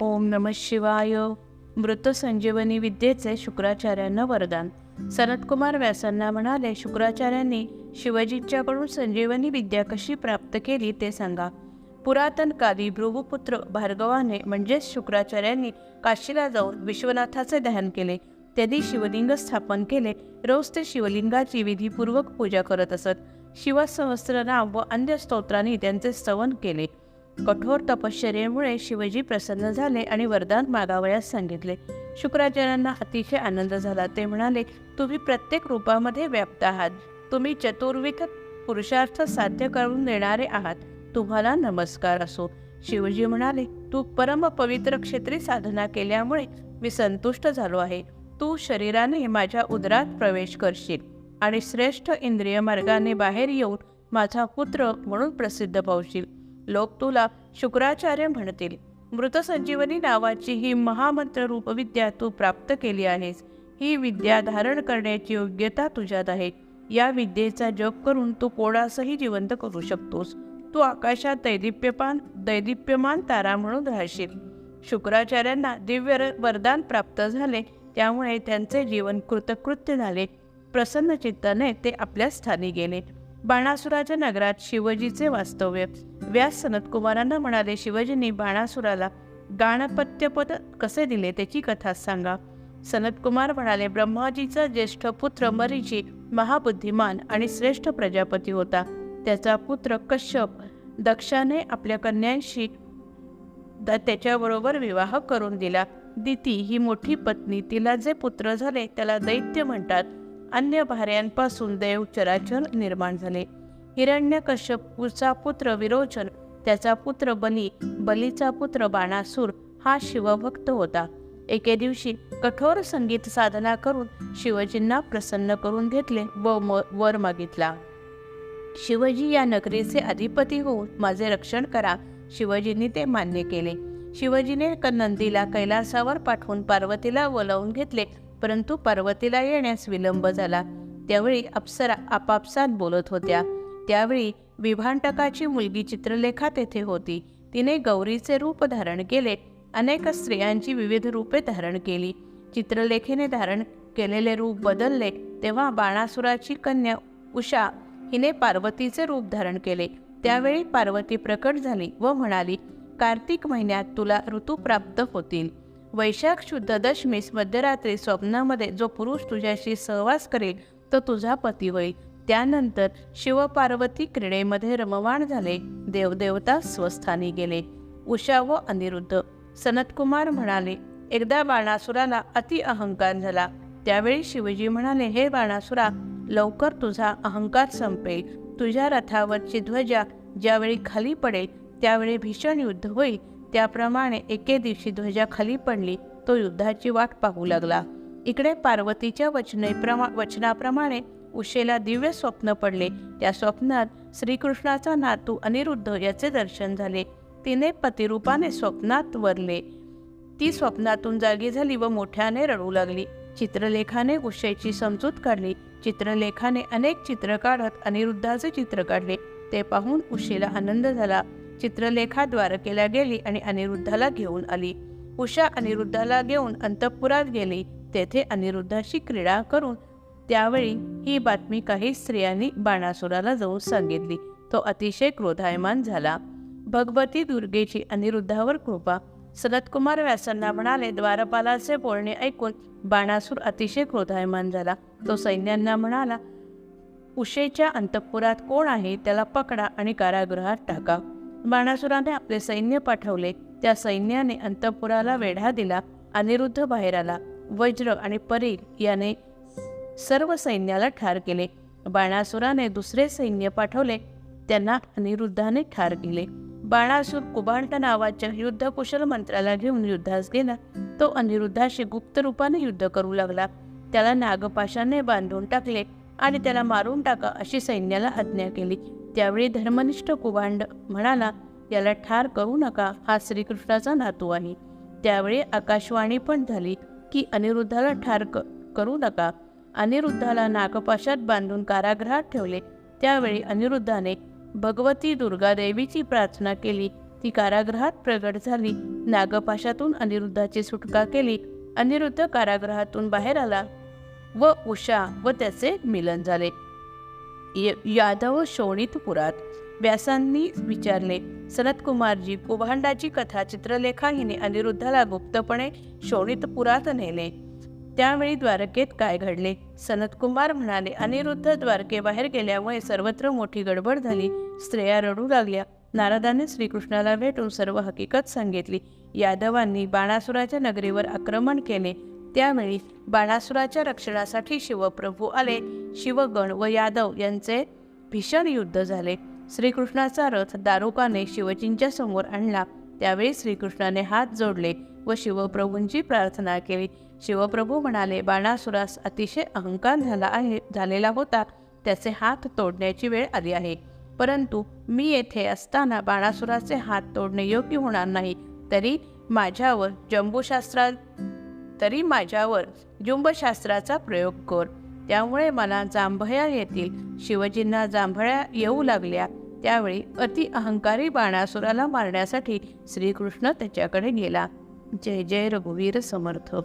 ओम नम शिवाय. मृत संजीवनी विद्येचे शुक्राचार्यांना वरदान. सनतकुमार व्यासांना म्हणाले शुक्राचार्यांनी शिवजीच्याकडून संजीवनी विद्या कशी प्राप्त केली ते सांगा. पुरातन काली भृगुपुत्र भार्गवाने म्हणजेच शुक्राचार्यांनी काशीला जाऊन विश्वनाथाचे ध्यान केले. त्यांनी शिवलिंग स्थापन केले. रोज ते शिवलिंगाची विधीपूर्वक पूजा करत असत. शिवसहस्रनाम व अन्य स्तोत्रांनी त्यांचे स्तवन केले. कठोर तपश्चर्येमुळे शिवजी प्रसन्न झाले आणि वरदान मागावयास सांगितले. शुक्राचार्यांना अतिशय आनंद झाला. ते म्हणाले तुम्ही प्रत्येक रूपामध्ये व्याप्त आहात. तुम्ही चतुर्विध पुरुषार्थ साध्य करून देणारे आहात. तुम्हाला नमस्कार असो. शिवजी म्हणाले तू परम पवित्र क्षेत्री साधना केल्यामुळे मी संतुष्ट झालो आहे. तू शरीराने माझ्या उदरात प्रवेश करशील आणि श्रेष्ठ इंद्रिय मार्गाने बाहेर येऊन माझा पुत्र म्हणून प्रसिद्ध पावशील. लोक तुला शुक्राचार्य म्हणतील. मृतसंजीवनी नावाची ही महामंत्र रूपविद्या तू प्राप्त केली आहेस. ही विद्या धारण करण्याची योग्यता तुझ्यात आहे. या विद्येचा जप करून तू कोणासही जिवंत करू शकतोस. तू आकाशात दैदिप्यपान दैदिप्यमान तारा म्हणून राहशील. शुक्राचार्यांना दिव्य र- वरदान प्राप्त झाले त्यामुळे त्यांचे जीवन कृतकृत्य झाले. प्रसन्न चित्ताने ते आपल्या स्थानी गेले. बाणासुराच्या नगरात शिवजीचे वास्तव्य. व्यास सनतकुमारांना म्हणाले शिवजींनी बाणासुराला गाणपत्यपद कसे दिले त्याची कथा सांगा. सनतकुमार म्हणाले ब्रह्माजीचा ज्येष्ठ पुत्र मरीची महाबुद्धिमान आणि श्रेष्ठ प्रजापती होता. त्याचा पुत्र कश्यप दक्षाने आपल्या कन्यांशी द- त्याच्याबरोबर विवाह करून दिला. दिती ही मोठी पत्नी. तिला जे पुत्र झाले त्याला दैत्य म्हणतात. अन्य भार्यांपासून देव चराचर निर्माण झाले. हिरण्यकश्यपूचा पुत्र विरोचन त्याचा पुत्र बली बलीचा पुत्र बाणासूर हा शिवभक्त होता. एके दिवशी कठोर संगीत साधना करून शिवजींना प्रसन्न करून घेतले व म- वर मागितला. शिवजी या नगरीचे अधिपती होऊन माझे रक्षण करा शिवजींनी ते मान्य केले. शिवजीने क- नंदीला कैलासावर पाठवून पार्वतीला वलवून घेतले. परंतु पार्वतीला येण्यास विलंब झाला. त्यावेळी अप्सरा आपापसात बोलत होत्या. त्यावेळी विभांटकाची मुलगी चित्रलेखा तेथे होती. तिने गौरीचे रूप धारण केले. अनेक स्त्रियांची विविध रूपे धारण केली. चित्रलेखेने धारण केलेले रूप बदलले. तेव्हा बाणासुराची कन्या उषा हिने पार्वतीचे रूप धारण केले. त्यावेळी पार्वती प्रकट झाली व म्हणाली कार्तिक महिन्यात तुला ऋतू प्राप्त होतील. वैशाख शुद्ध दशमीस मध्यरात्री स्वप्नामध्ये जो पुरुष तुझ्याशी सहवास करेल तो तुझा पती होईल. त्यानंतर शिवपार्वती क्रीडेमध्ये रमवाण झाले. देवदेवता स्वस्थानी गेले. उषा व अनिरुद्ध सनतकुमार म्हणाले एकदा बाणासुराला अति अहंकार झाला. त्यावेळी शिवजी म्हणाले हे बाणासुरा लवकर तुझा अहंकार संपेल. तुझ्या रथावरची ध्वजा ज्यावेळी खाली पडेल त्यावेळी भीषण युद्ध होईल. त्याप्रमाणे एके दिवशी ध्वजा खाली पडली तो युद्धाची वाट पाहू लागला. इकडे पार्वतीच्या वचनेप्रमा वचनाप्रमाणे उशेला दिव्य स्वप्न पडले. त्या स्वप्नात श्रीकृष्णाचा नातू अनिरुद्ध याचे दर्शन झाले. तिने पतिरूपाने स्वप्नात वरले. ती स्वप्नातून जागी झाली व मोठ्याने रडू लागली. चित्रलेखाने उशेची समजूत काढली. चित्रलेखाने अनेक चित्र काढत अनिरुद्धाचे चित्र काढले. ते पाहून उशेला आनंद झाला. चित्रलेखा केल्या गेली आणि अनिरुद्धाला घेऊन आली. उषा अनिरुद्धाला घेऊन अंतपुरात गेली. तेथे अनिरुद्धाशी क्रीडा करून त्यावेळी ही बातमी काही स्त्रियांनी बाणासुराला जाऊन सांगितली. तो अतिशय क्रोधायमान झाला. भगवती दुर्गेची अनिरुद्धावर कृपा. सनतकुमार व्यासांना म्हणाले द्वारपालाचे बोलणे ऐकून बाणासूर अतिशय क्रोधायमान झाला. तो सैन्यांना म्हणाला उशेच्या अंतपुरात कोण आहे? त्याला पकडा आणि कारागृहात टाका. बाणासुराने आपले सैन्य पाठवले. त्या सैन्याने अंतपुराला वेढा दिला अनिरुद्ध बाहेर आला वज्र आणि परीर याने सर्व सैन्याला ठार केले. बाणासुराने दुसरे सैन्य पाठवले त्यांना अनिरुद्धाने ठार केले. बाणासूर कुबांट नावाच्या युद्धकुशल मंत्राला घेऊन युद्धास गेला. तो अनिरुद्धाशी गुप्त रूपाने युद्ध करू लागला. त्याला नागपाशाने बांधून टाकले. आणि त्याला मारून टाका अशी सैन्याला आज्ञा केली. त्यावेळी धर्मनिष्ठ कुभांड म्हणाला याला ठार करू नका हा श्रीकृष्णाचा नातू आहे. त्यावेळी आकाशवाणी पण झाली की अनिरुद्धाला ठार क करू नका. अनिरुद्धाला नागपाशात बांधून कारागृहात ठेवले. त्यावेळी अनिरुद्धाने भगवती दुर्गा देवीची प्रार्थना केली. ती कारागृहात प्रगट झाली. नागपाशातून अनिरुद्धाची सुटका केली. अनिरुद्ध कारागृहातून बाहेर आला. व उषा व त्याचे मिलन झाले. य- यादव शोणितपुरात व्यासांनी विचारले सनतकुमारजी कुभांडाची कथा चित्रलेखाहीने अनिरुद्धाला गुप्तपणे शोणितपुरात नेले. त्यावेळी द्वारकेत काय घडले? सनतकुमार म्हणाले अनिरुद्ध द्वारकेबाहेर गेल्यामुळे सर्वत्र मोठी गडबड झाली. स्त्रिया रडू लागल्या. नारदाने श्रीकृष्णाला भेटून सर्व हकीकत सांगितली. यादवांनी बाणासुराच्या नगरीवर आक्रमण केले. त्यावेळी बाणासुराच्या रक्षणासाठी शिवप्रभू आले. शिवगण व यादव यांचे भीषण युद्ध झाले. श्रीकृष्णाचा रथ दारुकाने शिवजींच्या समोर आणला. त्यावेळी श्रीकृष्णाने हात जोडले व शिवप्रभूंची प्रार्थना केली. शिवप्रभू म्हणाले बाणासुरास अतिशय अहंकार झाला आहे झालेला होता. त्याचे हात तोडण्याची वेळ आली आहे. परंतु मी येथे असताना बाणासुराचे हात तोडणे योग्य होणार नाही. तरी माझ्यावर जंबूशास्त्रात तरी माझ्यावर जुंबशास्त्राचा प्रयोग कर. त्यामुळे मला जांभया येतील. शिवजींना जांभळ्या येऊ लागल्या. त्यावेळी अति अहंकारी बाणासुराला मारण्यासाठी श्रीकृष्ण त्याच्याकडे गेला. जय जय रघुवीर समर्थ.